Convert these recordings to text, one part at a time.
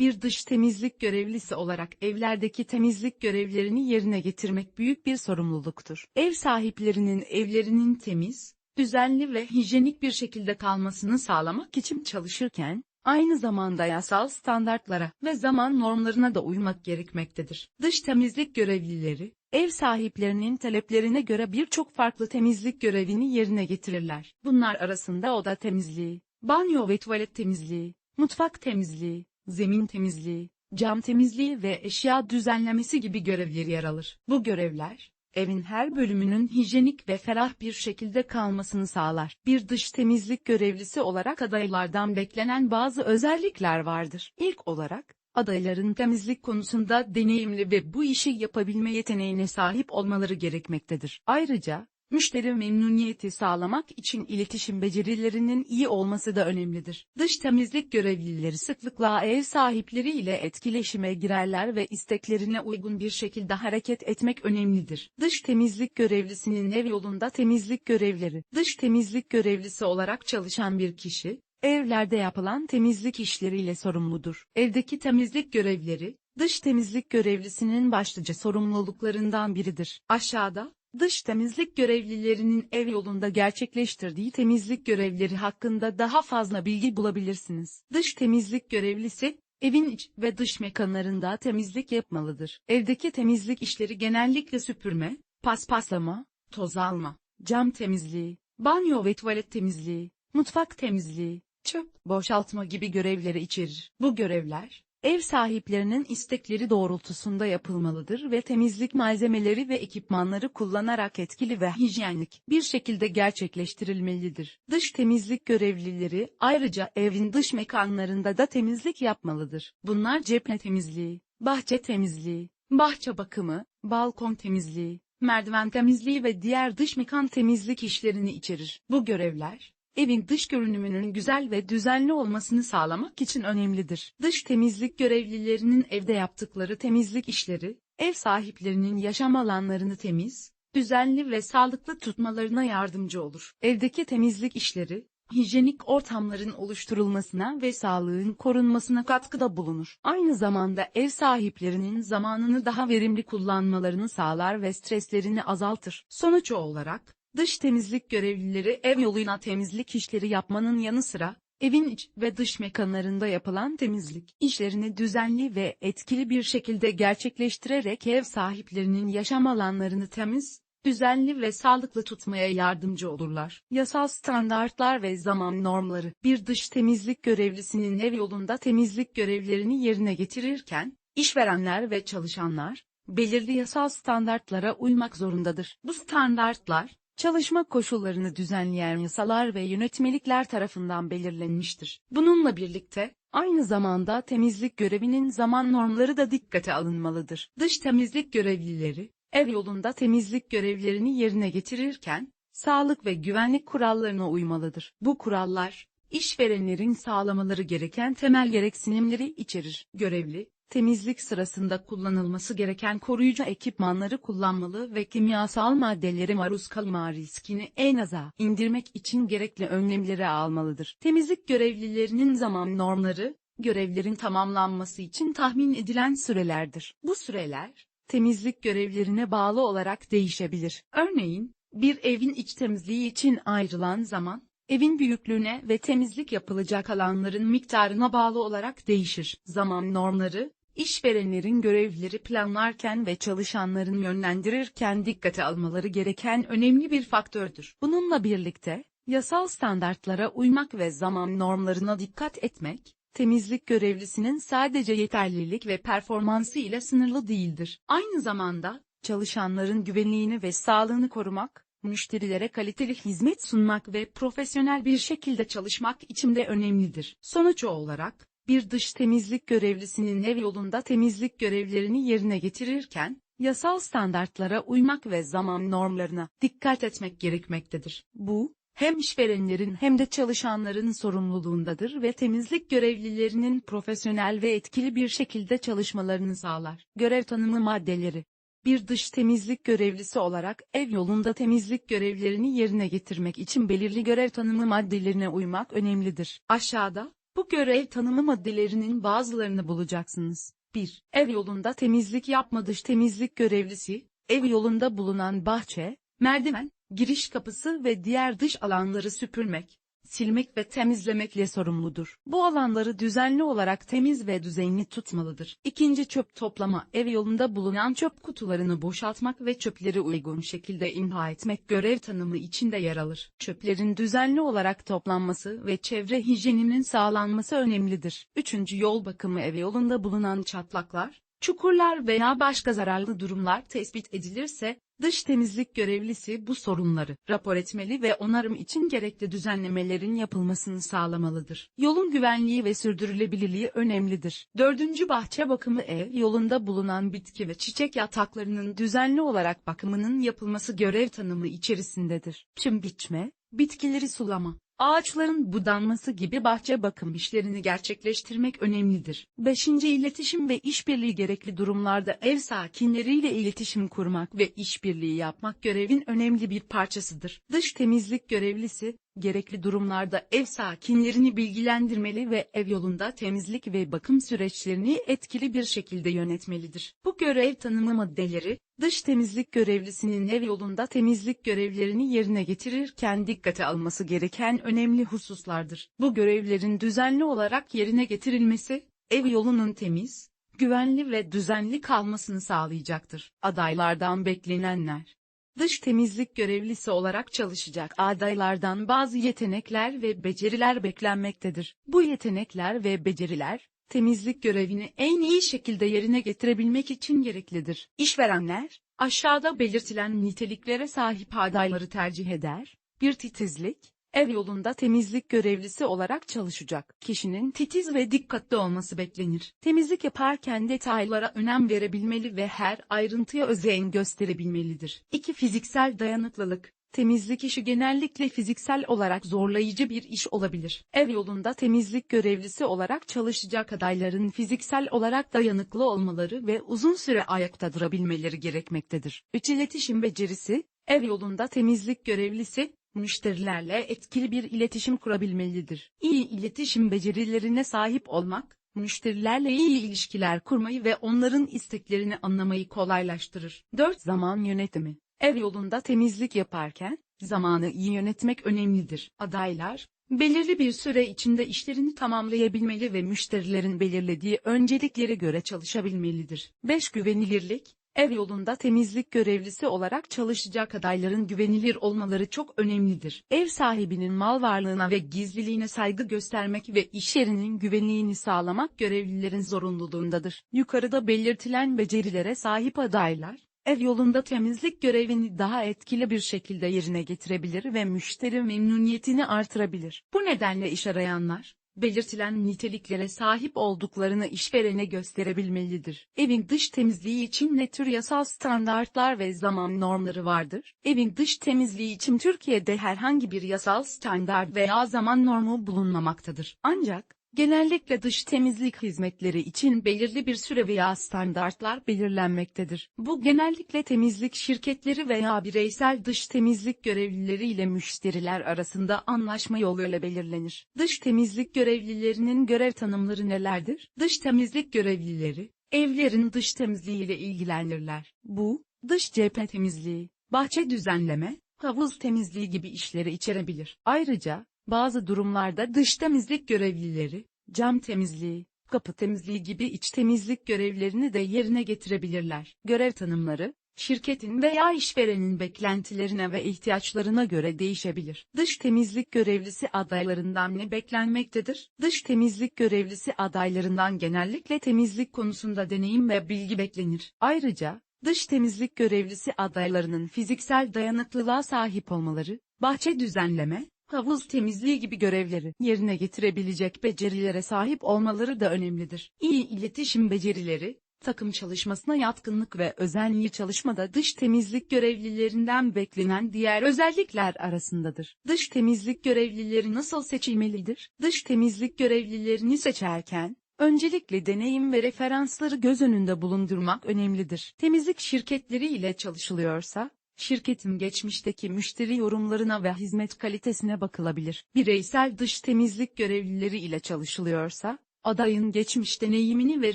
Bir dış temizlik görevlisi olarak evlerdeki temizlik görevlerini yerine getirmek büyük bir sorumluluktur. Ev sahiplerinin evlerinin temiz, düzenli ve hijyenik bir şekilde kalmasını sağlamak için çalışırken, aynı zamanda yasal standartlara ve zaman normlarına da uymak gerekmektedir. Dış temizlik görevlileri, ev sahiplerinin taleplerine göre birçok farklı temizlik görevini yerine getirirler. Bunlar arasında oda temizliği, banyo ve tuvalet temizliği, mutfak temizliği, zemin temizliği, cam temizliği ve eşya düzenlemesi gibi görevler yer alır. Bu görevler, evin her bölümünün hijyenik ve ferah bir şekilde kalmasını sağlar. Bir dış temizlik görevlisi olarak adaylardan beklenen bazı özellikler vardır. İlk olarak, adayların temizlik konusunda deneyimli ve bu işi yapabilme yeteneğine sahip olmaları gerekmektedir. Ayrıca, Müşteri memnuniyeti sağlamak için iletişim becerilerinin iyi olması da önemlidir. Dış temizlik görevlileri sıklıkla ev sahipleri ile etkileşime girerler ve isteklerine uygun bir şekilde hareket etmek önemlidir. Dış temizlik görevlisinin ev yolunda temizlik görevleri. Dış temizlik görevlisi olarak çalışan bir kişi, evlerde yapılan temizlik işleriyle sorumludur. Evdeki temizlik görevleri, dış temizlik görevlisinin başlıca sorumluluklarından biridir. Aşağıda, Dış temizlik görevlilerinin ev yolunda gerçekleştirdiği temizlik görevleri hakkında daha fazla bilgi bulabilirsiniz. Dış temizlik görevlisi, evin iç ve dış mekanlarında temizlik yapmalıdır. Evdeki temizlik işleri genellikle süpürme, paspaslama, toz alma, cam temizliği, banyo ve tuvalet temizliği, mutfak temizliği, çöp boşaltma gibi görevleri içerir. Bu görevler, ev sahiplerinin istekleri doğrultusunda yapılmalıdır ve temizlik malzemeleri ve ekipmanları kullanarak etkili ve hijyenik bir şekilde gerçekleştirilmelidir. Dış temizlik görevlileri ayrıca evin dış mekanlarında da temizlik yapmalıdır. Bunlar cephe temizliği, bahçe temizliği, bahçe bakımı, balkon temizliği, merdiven temizliği ve diğer dış mekan temizlik işlerini içerir. Bu görevler, evin dış görünümünün güzel ve düzenli olmasını sağlamak için önemlidir. Dış temizlik görevlilerinin evde yaptıkları temizlik işleri, ev sahiplerinin yaşam alanlarını temiz, düzenli ve sağlıklı tutmalarına yardımcı olur. Evdeki temizlik işleri, hijyenik ortamların oluşturulmasına ve sağlığın korunmasına katkıda bulunur. Aynı zamanda ev sahiplerinin zamanını daha verimli kullanmalarını sağlar ve streslerini azaltır. Sonuç olarak, Dış temizlik görevlileri ev yoluyla temizlik işleri yapmanın yanı sıra, evin iç ve dış mekanlarında yapılan temizlik işlerini düzenli ve etkili bir şekilde gerçekleştirerek ev sahiplerinin yaşam alanlarını temiz, düzenli ve sağlıklı tutmaya yardımcı olurlar. Yasal standartlar ve zaman normları Bir dış temizlik görevlisinin ev yolunda temizlik görevlerini yerine getirirken, işverenler ve çalışanlar, belirli yasal standartlara uymak zorundadır. Bu standartlar, çalışma koşullarını düzenleyen yasalar ve yönetmelikler tarafından belirlenmiştir. Bununla birlikte, aynı zamanda temizlik görevinin zaman normları da dikkate alınmalıdır. Dış temizlik görevlileri, ev yolunda temizlik görevlerini yerine getirirken, sağlık ve güvenlik kurallarına uymalıdır. Bu kurallar, işverenlerin sağlamaları gereken temel gereksinimleri içerir. Görevli, temizlik sırasında kullanılması gereken koruyucu ekipmanları kullanmalı ve kimyasal maddelere maruz kalma riskini en aza indirmek için gerekli önlemleri almalıdır. Temizlik görevlilerinin zaman normları, görevlerin tamamlanması için tahmin edilen sürelerdir. Bu süreler, temizlik görevlerine bağlı olarak değişebilir. Örneğin, bir evin iç temizliği için ayrılan zaman, evin büyüklüğüne ve temizlik yapılacak alanların miktarına bağlı olarak değişir. Zaman normları, İşverenlerin görevleri planlarken ve çalışanların yönlendirirken dikkate almaları gereken önemli bir faktördür. Bununla birlikte, yasal standartlara uymak ve zaman normlarına dikkat etmek, temizlik görevlisinin sadece yeterlilik ve performansı ile sınırlı değildir. Aynı zamanda, çalışanların güvenliğini ve sağlığını korumak, müşterilere kaliteli hizmet sunmak ve profesyonel bir şekilde çalışmak için de önemlidir. Sonuç olarak, bir dış temizlik görevlisinin ev yolunda temizlik görevlerini yerine getirirken, yasal standartlara uymak ve zaman normlarına dikkat etmek gerekmektedir. Bu, hem işverenlerin hem de çalışanların sorumluluğundadır ve temizlik görevlilerinin profesyonel ve etkili bir şekilde çalışmalarını sağlar. Görev tanımı maddeleri bir dış temizlik görevlisi olarak ev yolunda temizlik görevlerini yerine getirmek için belirli görev tanımı maddelerine uymak önemlidir. Aşağıda, Bu görev tanımı maddelerinin bazılarını bulacaksınız. 1. Ev yolunda temizlik yapma dış temizlik görevlisi, ev yolunda bulunan bahçe, merdiven, giriş kapısı ve diğer dış alanları süpürmek, silmek ve temizlemekle sorumludur. Bu alanları düzenli olarak temiz ve düzenli tutmalıdır. İkinci çöp toplama, ev yolunda bulunan çöp kutularını boşaltmak ve çöpleri uygun şekilde imha etmek görev tanımı içinde yer alır. Çöplerin düzenli olarak toplanması ve çevre hijyeninin sağlanması önemlidir. Üçüncü yol bakımı ev yolunda bulunan çatlaklar, çukurlar veya başka zararlı durumlar tespit edilirse, dış temizlik görevlisi bu sorunları rapor etmeli ve onarım için gerekli düzenlemelerin yapılmasını sağlamalıdır. Yolun güvenliği ve sürdürülebilirliği önemlidir. Dördüncü bahçe bakımı ev yolunda bulunan bitki ve çiçek yataklarının düzenli olarak bakımının yapılması görev tanımı içerisindedir. Çim biçme, bitkileri sulama, Ağaçların budanması gibi bahçe bakım işlerini gerçekleştirmek önemlidir. 5. İletişim ve işbirliği gerekli durumlarda ev sakinleriyle iletişim kurmak ve işbirliği yapmak görevin önemli bir parçasıdır. Dış temizlik görevlisi, gerekli durumlarda ev sakinlerini bilgilendirmeli ve ev yolunda temizlik ve bakım süreçlerini etkili bir şekilde yönetmelidir. Bu görev tanımı maddeleri, dış temizlik görevlisinin ev yolunda temizlik görevlerini yerine getirirken dikkate alması gereken önemli hususlardır. Bu görevlerin düzenli olarak yerine getirilmesi, ev yolunun temiz, güvenli ve düzenli kalmasını sağlayacaktır. Adaylardan beklenenler dış temizlik görevlisi olarak çalışacak adaylardan bazı yetenekler ve beceriler beklenmektedir. Bu yetenekler ve beceriler, temizlik görevini en iyi şekilde yerine getirebilmek için gereklidir. İşverenler, aşağıda belirtilen niteliklere sahip adayları tercih eder. Bir titizlik, ev yolunda temizlik görevlisi olarak çalışacak. Kişinin titiz ve dikkatli olması beklenir. Temizlik yaparken detaylara önem verebilmeli ve her ayrıntıya özen gösterebilmelidir. 2. Fiziksel dayanıklılık. Temizlik işi genellikle fiziksel olarak zorlayıcı bir iş olabilir. Ev yolunda temizlik görevlisi olarak çalışacak adayların fiziksel olarak dayanıklı olmaları ve uzun süre ayakta durabilmeleri gerekmektedir. 3. İletişim becerisi, ev yolunda temizlik görevlisi, müşterilerle etkili bir iletişim kurabilmelidir. İyi iletişim becerilerine sahip olmak, müşterilerle iyi ilişkiler kurmayı ve onların isteklerini anlamayı kolaylaştırır. 4. Zaman yönetimi. Ev yolunda temizlik yaparken, zamanı iyi yönetmek önemlidir. Adaylar, belirli bir süre içinde işlerini tamamlayabilmeli ve müşterilerin belirlediği önceliklere göre çalışabilmelidir. 5. Güvenilirlik, Ev yolunda temizlik görevlisi olarak çalışacak adayların güvenilir olmaları çok önemlidir. Ev sahibinin mal varlığına ve gizliliğine saygı göstermek ve iş yerinin güvenliğini sağlamak görevlilerin zorunluluğundadır. Yukarıda belirtilen becerilere sahip adaylar, ev yolunda temizlik görevini daha etkili bir şekilde yerine getirebilir ve müşteri memnuniyetini artırabilir. Bu nedenle iş arayanlar, belirtilen niteliklere sahip olduklarını işverene gösterebilmelidir. Evin dış temizliği için ne tür yasal standartlar ve zaman normları vardır? Evin dış temizliği için Türkiye'de herhangi bir yasal standart veya zaman normu bulunmamaktadır. Ancak, Genellikle dış temizlik hizmetleri için belirli bir süre veya standartlar belirlenmektedir. Bu genellikle temizlik şirketleri veya bireysel dış temizlik görevlileri ile müşteriler arasında anlaşma yoluyla belirlenir. Dış temizlik görevlilerinin görev tanımları nelerdir? Dış temizlik görevlileri, evlerin dış temizliği ile ilgilenirler. Bu, dış cephe temizliği, bahçe düzenleme, havuz temizliği gibi işleri içerebilir. Ayrıca, bazı durumlarda dış temizlik görevlileri, cam temizliği, kapı temizliği gibi iç temizlik görevlerini de yerine getirebilirler. Görev tanımları, şirketin veya işverenin beklentilerine ve ihtiyaçlarına göre değişebilir. Dış temizlik görevlisi adaylarından ne beklenmektedir? Dış temizlik görevlisi adaylarından genellikle temizlik konusunda deneyim ve bilgi beklenir. Ayrıca, dış temizlik görevlisi adaylarının fiziksel dayanıklılığa sahip olmaları, bahçe düzenleme, havuz temizliği gibi görevleri yerine getirebilecek becerilere sahip olmaları da önemlidir. İyi iletişim becerileri, takım çalışmasına yatkınlık ve özenli çalışmada dış temizlik görevlilerinden beklenen diğer özellikler arasındadır. Dış temizlik görevlileri nasıl seçilmelidir? Dış temizlik görevlilerini seçerken, öncelikle deneyim ve referansları göz önünde bulundurmak önemlidir. Temizlik şirketleri ile çalışılıyorsa, Şirketin geçmişteki müşteri yorumlarına ve hizmet kalitesine bakılabilir. Bireysel dış temizlik görevlileri ile çalışılıyorsa, adayın geçmiş deneyimini ve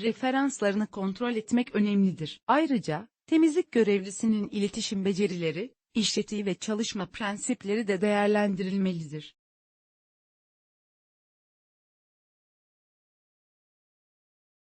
referanslarını kontrol etmek önemlidir. Ayrıca, temizlik görevlisinin iletişim becerileri, iş etiği ve çalışma prensipleri de değerlendirilmelidir.